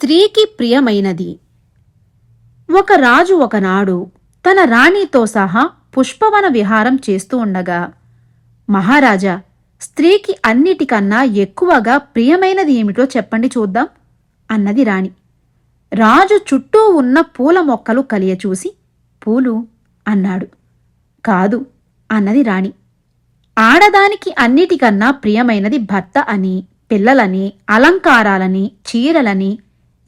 స్త్రీకి ప్రియమైనది. ఒక రాజు ఒకనాడు తన రాణితో సహా పుష్పవన విహారం చేస్తూ ఉండగా మహారాజా స్త్రీకి అన్నిటికన్నా ఎక్కువగా ప్రియమైనది ఏమిటో చెప్పండి చూద్దాం అన్నది రాణి. రాజు చుట్టూ ఉన్న పూల మొక్కలు కలియచూసి పూలు అన్నాడు. కాదు అన్నది రాణి. ఆడదానికి అన్నిటికన్నా ప్రియమైనది భర్త అని పిల్లలని అలంకారాలని చీరలని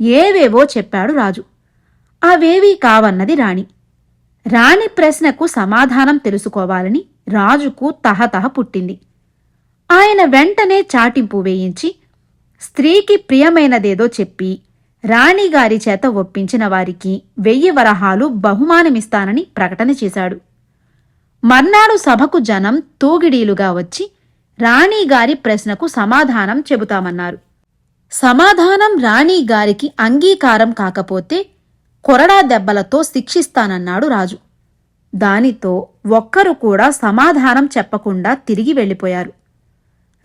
ఏవేవో చెప్పాడు రాజు. అవేవీ కావన్నది రాణి. రాణి ప్రశ్నకు సమాధానం తెలుసుకోవాలని రాజుకు తహతహ పుట్టింది. ఆయన వెంటనే చాటింపు వేయించి స్త్రీకి ప్రియమైనదేదో చెప్పి రాణిగారి చేత ఒప్పించిన వారికి వెయ్యి వరహాలు బహుమానమిస్తానని ప్రకటన చేశాడు. మర్నాడు సభకు జనం తూగిడీలుగా వచ్చి రాణిగారి ప్రశ్నకు సమాధానం చెబుతామన్నారు. సమాధానం రాణీగారికి అంగీకారం కాకపోతే కొరడా దెబ్బలతో శిక్షిస్తానన్నాడు రాజు. దానితో ఒక్కరు కూడా సమాధానం చెప్పకుండా తిరిగి వెళ్ళిపోయారు.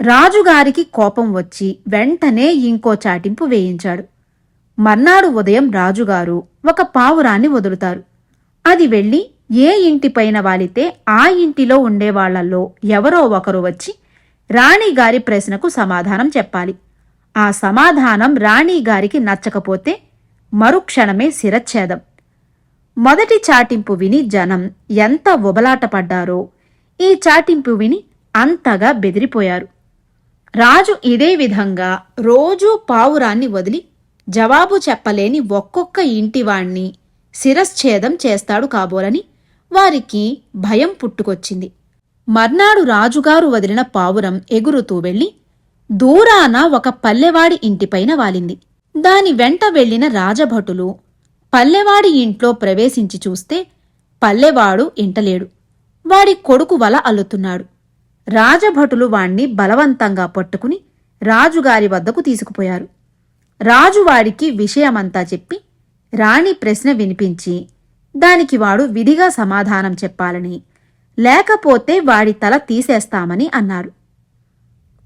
రాజుగారికి కోపం వచ్చి వెంటనే ఇంకో చాటింపు వేయించాడు. మర్నాడు ఉదయం రాజుగారు ఒక పావురాన్ని వదులుతారు. అది వెళ్ళి ఏ ఇంటిపైన వాలితే ఆ ఇంటిలో ఉండేవాళ్ళలో ఎవరో ఒకరు వచ్చి రాణిగారి ప్రశ్నకు సమాధానం చెప్పాలి. ఆ సమాధానం రాణీగారికి నచ్చకపోతే మరుక్షణమే శిరచ్ఛేదం మొదటి చాటింపు విని జనం ఎంత ఉబలాటపడ్డారో ఈ చాటింపు విని అంతగా బెదిరిపోయారు. రాజు ఇదే విధంగా రోజూ పావురాన్ని వదిలి జవాబు చెప్పలేని ఒక్కొక్క ఇంటివాణ్ణి శిరశ్ఛేదం చేస్తాడు కాబోలని వారికి భయం పుట్టుకొచ్చింది. మర్నాడు రాజుగారు వదిలిన పావురం ఎగురుతూ వెళ్ళి దూరాన ఒక పల్లెవాడి ఇంటిపైన వాలింది. దాని వెంట వెళ్ళిన రాజభటులు పల్లెవాడి ఇంట్లో ప్రవేశించి చూస్తే పల్లెవాడు ఇంటలేడు. వాడి కొడుకు వల అల్లుతున్నాడు. రాజభటులు వాణ్ణి బలవంతంగా పట్టుకుని రాజుగారి వద్దకు తీసుకుపోయారు. రాజు వాడికి విషయమంతా చెప్పి రాణి ప్రశ్న వినిపించి దానికి వాడు విధిగా సమాధానం చెప్పాలని లేకపోతే వాడి తల తీసేస్తామని అన్నారు.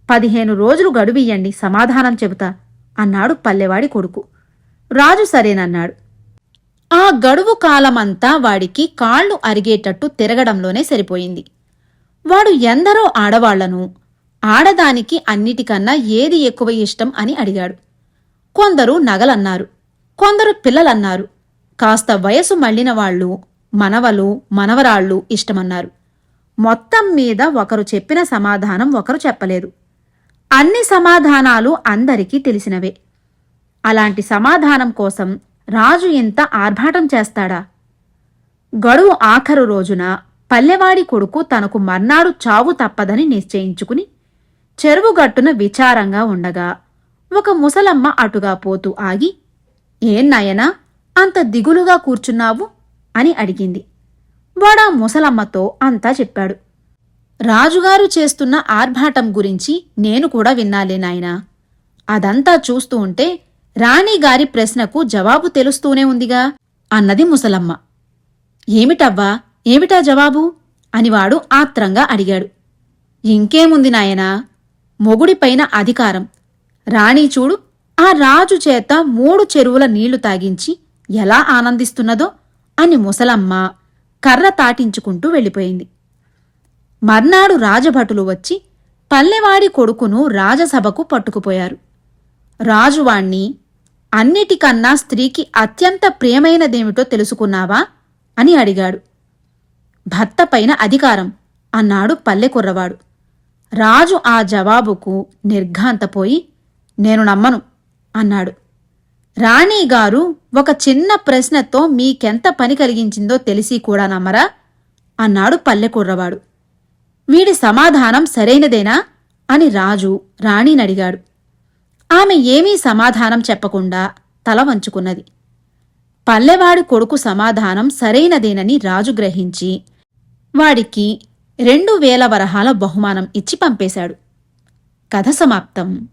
పదిహేను రోజులు గడువియ్యండి సమాధానం చెబుతా అన్నాడు పల్లెవాడి కొడుకు. రాజు సరేనన్నాడు. ఆ గడువు కాలమంతా వాడికి కాళ్ళు అరిగేటట్టు తిరగడంలోనే సరిపోయింది. వాడు ఎందరో ఆడవాళ్ళను ఆడదానికి అన్నిటికన్నా ఏది ఎక్కువ ఇష్టం అని అడిగాడు. కొందరు నగలన్నారు కొందరు పిల్లలన్నారు కాస్త వయసు మళ్ళిన వాళ్ళు మనవలు మనవరాళ్ళు ఇష్టమన్నారు. మొత్తం మీద ఒకరు చెప్పిన సమాధానం ఒకరు చెప్పలేదు. అన్ని సమాధానాలు అందరికీ తెలిసినవే. అలాంటి సమాధానం కోసం రాజు ఇంత ఆర్భాటం చేస్తాడా? గడువు ఆఖరు రోజున పల్లెవాడి కొడుకు తనకు మర్నాడు చావు తప్పదని నిశ్చయించుకుని చెరువుగట్టున విచారంగా ఉండగా ఒక ముసలమ్మ అటుగా పోతూ ఆగి ఏం నాయనా అంత దిగులుగా కూర్చున్నావు? అని అడిగింది. వాడా ముసలమ్మతో అంతా చెప్పాడు. రాజుగారు చేస్తున్న ఆర్భాటం గురించి నేను కూడా విన్నాలే నాయనా. అదంతా చూస్తూ ఉంటే రాణిగారి ప్రశ్నకు జవాబు తెలుస్తూనే ఉందిగా అన్నది ముసలమ్మ. ఏమిటవ్వా? ఏమిటా జవాబు? అనివాడు ఆత్రంగా అడిగాడు. ఇంకేముంది నాయనా? మొగుడిపైన అధికారం. రాణి చూడు ఆ రాజు చేత మూడు చెరువుల నీళ్ళు తాగించి ఎలా ఆనందిస్తున్నదో అని ముసలమ్మ కర్ర తాటించుకుంటూ వెళ్ళిపోయింది. మర్నాడు రాజభటులు వచ్చి పల్లెవాడి కొడుకును రాజసభకు పట్టుకుపోయారు. రాజువాణ్ణి అన్నిటికన్నా స్త్రీకి అత్యంత ప్రియమైనదేమిటో తెలుసుకున్నావా? అని అడిగాడు. భర్త పైన అధికారం అన్నాడు పల్లెకుర్రవాడు. రాజు ఆ జవాబుకు నిర్ఘాంతపోయి నేను నమ్మను అన్నాడు. రాణిగారు ఒక చిన్న ప్రశ్నతో మీకెంత పని కలిగించిందో తెలిసి కూడా నమ్మరా? అన్నాడు పల్లెకుర్రవాడు. వీడి సమాధానం సరైనదేనా? అని రాజు రాణినడిగాడు. ఆమె ఏమీ సమాధానం చెప్పకుండా తల వంచుకున్నది. పల్లెవాడి కొడుకు సమాధానం సరైనదేనని రాజు గ్రహించి వాడికి రెండు వేల వరహాల బహుమానం ఇచ్చి పంపేశాడు. కథ సమాప్తం.